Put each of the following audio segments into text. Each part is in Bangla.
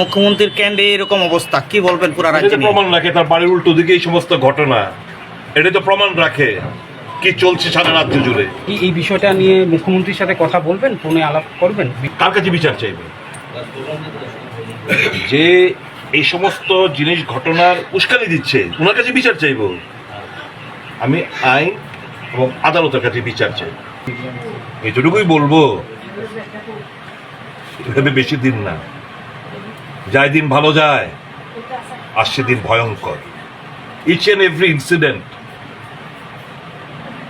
মুখ্যমন্ত্রীর ক্যান্ডে এরকম অবস্থা কি বলবেন পুরা রাজ্যে প্রমাণ রাখে তার বাড়ির উল্টো দিকে এই সমস্ত ঘটনা। এটা তো প্রমাণ রাখে কি চলছে সারা রাজ্য জুড়ে। কি এই বিষয়টা নিয়ে মুখ্যমন্ত্রীর সাথে কথা বলবেন ফোনে আলাপ করবেন? কার কাছে বিচার চাইবে? যে এই সমস্ত জিনিস ঘটনার উস্কানি দিচ্ছে ওনার কাছে বিচার চাইব। আমি আইন এবং আদালতের কাছে বিচার চাই। এতটুকুই বলব এভাবে বেশি দিন না। যায় দিন ভালো যায় আসছে দিন ভয়ঙ্কর। ইচ এন্ড এভরি ইনসিডেন্ট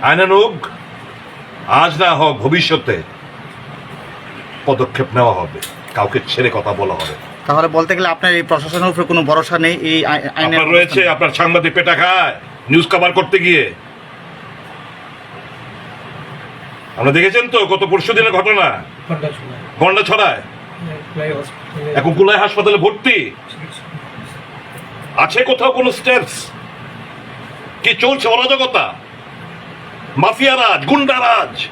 আইনানুগ আজ না হোক ভবিষ্যতে পদক্ষেপ নেওয়া হবে কাউকে ছেড়ে কথা বলা হবে। তাহলে বলতে গেলে আপনার এই প্রশাসনের উপরে কোনো ভরসা নেই এই আপনার রয়েছে আপনার সাংবাদিক পেটা খায় নিউজ কভার করতে গিয়ে। আমরা দেখেছেন তো গত পরশু দিনের ঘটনা? গন্ডা ছড়ায়। এখন কুলাই হাসপাতালে ভর্তি। আছে কোথাও কোনো স্টেপস? কি চলছে অরাজকতা? মাফিয়া রাজ গুন্ডা রাজ।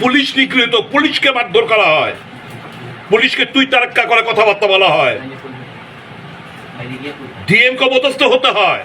পুলিশ নিগৃহীত পুলিশকে মারধর করা হয়। পুলিশকে তুই তারাক্কা করে কথাবার্তা বলা হয়। ডিএম কে অবতস্থ হতে হয়।